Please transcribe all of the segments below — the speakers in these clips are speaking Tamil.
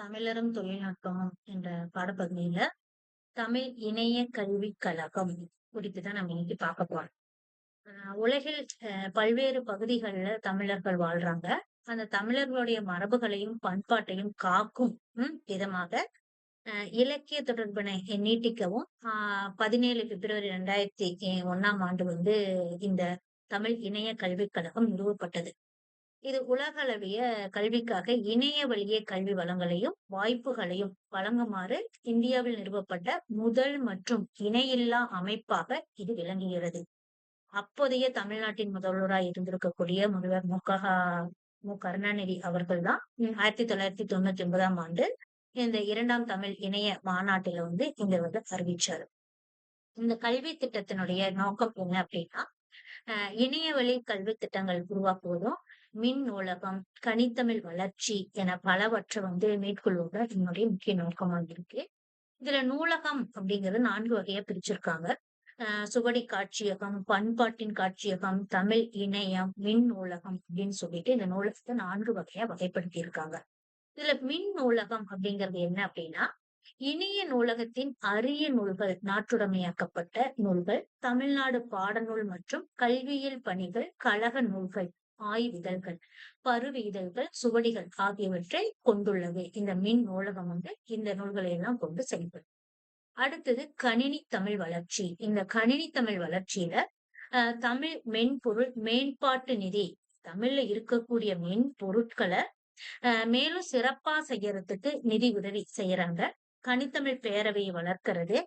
தமிழரும் தொழில்நுட்பமும் என்ற பாடப்பகுதியில தமிழ் இணைய கல்விக் கழகம் குறித்து தான் நம்ம இன்னைக்கு பார்க்க போறோம். உலகில் பல்வேறு பகுதிகளில் தமிழர்கள் வாழ்றாங்க. அந்த தமிழர்களுடைய மரபுகளையும் பண்பாட்டையும் காக்கும் விதமாக இலக்கிய தொடர்பினை நீட்டிக்கவும் பதினேழு பிப்ரவரி ரெண்டாயிரத்தி ஒன்னாம் ஆண்டு வந்து இந்த தமிழ் இணைய கல்விக் கழகம் நிறுவப்பட்டது. இது உலகளவிய கல்விக்காக இணைய வழியே கல்வி வளங்களையும் வாய்ப்புகளையும் வழங்குமாறு இந்தியாவில் நிறுவப்பட்ட முதல் மற்றும் இணையில்லா அமைப்பாக இது விளங்குகிறது. அப்போதைய தமிழ்நாட்டின் முதல்வராய் இருந்திருக்கக்கூடிய முதல்வர் மு. க. மு. கருணாநிதி அவர்கள் தான் ஆயிரத்தி தொள்ளாயிரத்தி தொண்ணூத்தி ஒன்பதாம் ஆண்டு இந்த இரண்டாம் தமிழ் இணைய மாநாட்டில வந்து இங்க வந்து அறிவிச்சாரு. இந்த கல்வி திட்டத்தினுடைய நோக்கம் என்ன அப்படின்னா அஹ் இணைய வழி கல்வி திட்டங்கள் உருவாக்குவதும் மின் நூலகம் கனித்தமிழ் வளர்ச்சி என பலவற்றை வந்து மேற்கொள்வோட என்னுடைய முக்கிய நோக்கமாக இருக்கு. இதுல நூலகம் அப்படிங்கிறது நான்கு வகையா பிரிச்சிருக்காங்க. சுவடி காட்சியகம் பண்பாட்டின் காட்சியகம் தமிழ் இணையம் மின் நூலகம் அப்படின்னு சொல்லிட்டு இந்த நூலகத்தை நான்கு வகையா வகைப்படுத்தி இருக்காங்க இதுல மின் நூலகம் அப்படிங்கிறது என்ன அப்படின்னா இணைய நூலகத்தின் அரிய நூல்கள் நாட்டுடைமையாக்கப்பட்ட நூல்கள் தமிழ்நாடு பாடநூல் மற்றும் கல்வியியல் பணிகள் கழக நூல்கள். ஆய்விதழ்கள் பருவ இதழ்கள் சுவடிகள் ஆகியவற்றை கொண்டுள்ளது. இந்த மின் நூலகம் வந்து இந்த நூல்களை எல்லாம் கொண்டு செயல்படும் அடுத்தது கணினி தமிழ் வளர்ச்சி. இந்த கணினி தமிழ் வளர்ச்சியில தமிழ் மென்பொருள் மேம்பாட்டு நிதி தமிழ்ல இருக்கக்கூடிய மென் பொருட்களை மேலும் சிறப்பா செய்யறதுக்கு நிதி உதவி செய்யறாங்க. கனித்தமிழ் பேரவையை வளர்க்கறது.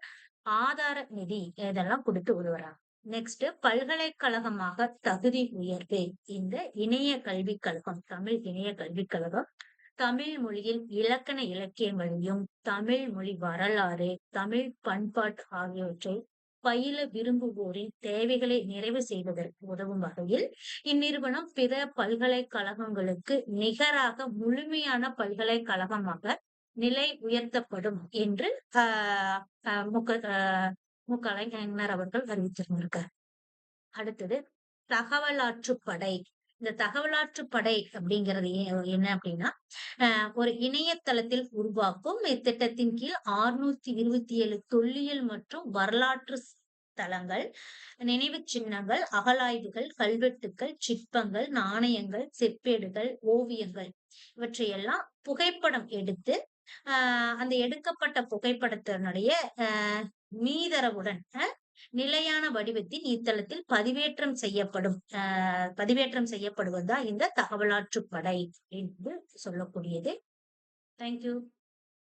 ஆதார நிதி இதெல்லாம் கொடுத்து உதவுறாங்க. நெக்ஸ்ட் பல்கலைக்கழகமாக தகுதி உயர்வு இந்த இணைய கல்விக் கழகம் தமிழ் இணைய கல்விக் கழகம் தமிழ் மொழியில் இலக்கண இலக்கியங்களையும் தமிழ் மொழி வரலாறு தமிழ் பண்பாட்டு ஆகியவற்றை பயில விரும்புவோரின் தேவைகளை நிறைவு செய்வதற்கு உதவும் வகையில் இந்நிறுவனம் பிற பல்கலைக்கழகங்களுக்கு நிகராக முழுமையான பல்கலைக்கழகமாக நிலை உயர்த்தப்படும் என்று ஆஹ் மு கலைஞர் அவர்கள் அறிவித்திருந்திருக்கார் அடுத்தது தகவலாற்றுப்படை இந்த தகவலாற்றுப்படை அப்படிங்கிறது ஏ- என்ன அப்படின்னா ஆஹ் ஒரு இணையதளத்தில் உருவாக்கும் இத்திட்டத்தின் கீழ் ஆறுநூத்தி இருபத்தி ஏழு தொல்லியல் மற்றும் வரலாற்று தலங்கள் நினைவு சின்னங்கள் அகலாய்வுகள் கல்வெட்டுக்கள் சிற்பங்கள் நாணயங்கள் செப்பேடுகள் ஓவியங்கள். இவற்றையெல்லாம் புகைப்படம் எடுத்து ஆஹ் அந்த எடுக்கப்பட்ட புகைப்படத்தினுடைய மீதரவுடன் நிலையான வடிவத்தின் இத்தளத்தில் பதிவேற்றம் செய்யப்படும் ஆஹ் பதிவேற்றம் செய்யப்படுவதுதான் இந்த தகவலாற்றுப்படை என்று சொல்லக்கூடியது. தேங்க்யூ